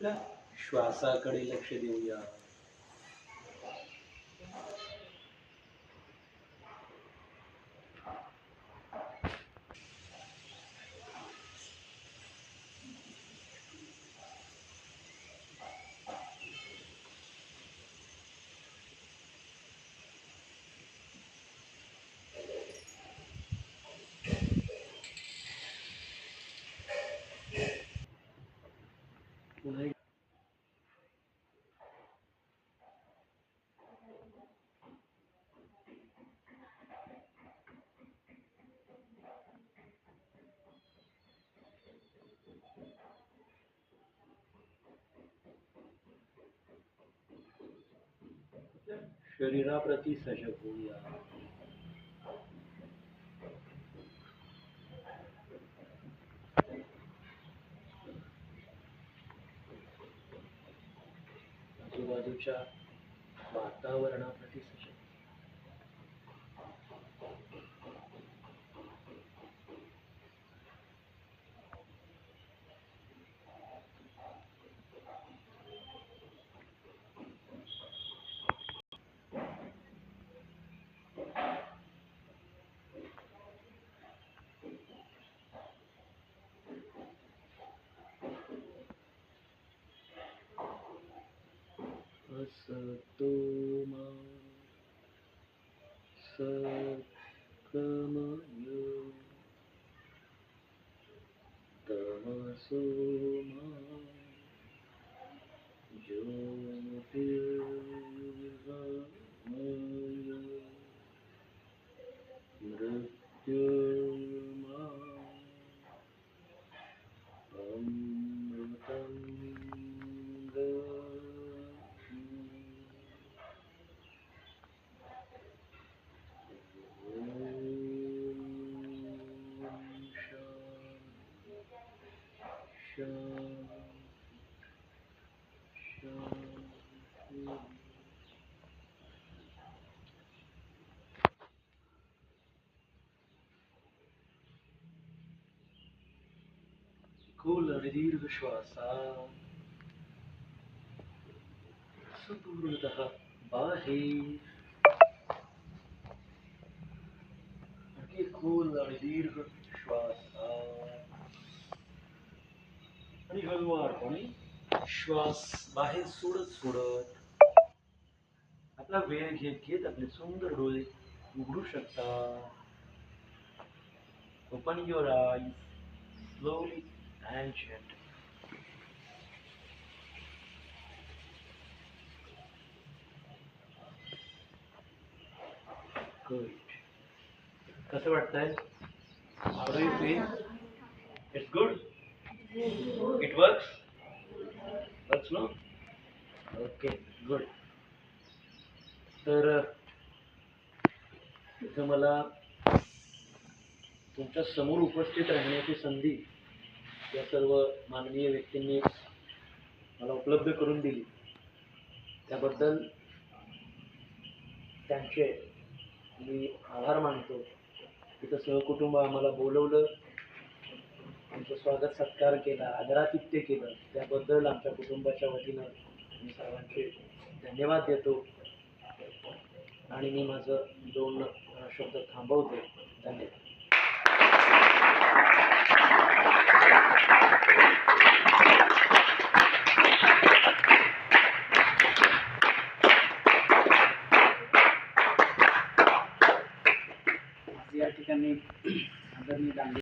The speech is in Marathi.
आपल्या श्वासाकडे लक्ष देऊया. शरीराप्रती सजग हो गया आजूबाजूच्या वातावरणाप्रती सजग असतो मा शान्ति शान्ति खोल आणि दीर्घ श्वासा संपूर्णतः बाहेर आणखी खोल आणि दीर्घ श्वासा आणि हळूवारपणे श्वास बाहेर सोडत सोडत. आपला वेळ घेत घेत आपले सुंदर डोळे उघडू शकता open your eye slowly and शेट कसं वाटतंय? It's good It works? Works no? Okay, good. तर इथं मला तुमच्यासमोर उपस्थित राहण्याची संधी या सर्व माननीय व्यक्तींनी मला उपलब्ध करून दिली त्याबद्दल त्यांचे मी आभार मानतो तिथं सहकुटुंब आम्हाला बोलवलं आमचं स्वागत सत्कार केला आदरातिथ्य केलं. त्याबद्दल आमच्या कुटुंबाच्या वतीनं मी सर्वांचे धन्यवाद देतो. आणि मी माझं दोन शब्द थांबवतो. धन्यवाद. या ठिकाणी आदरणीय गांधी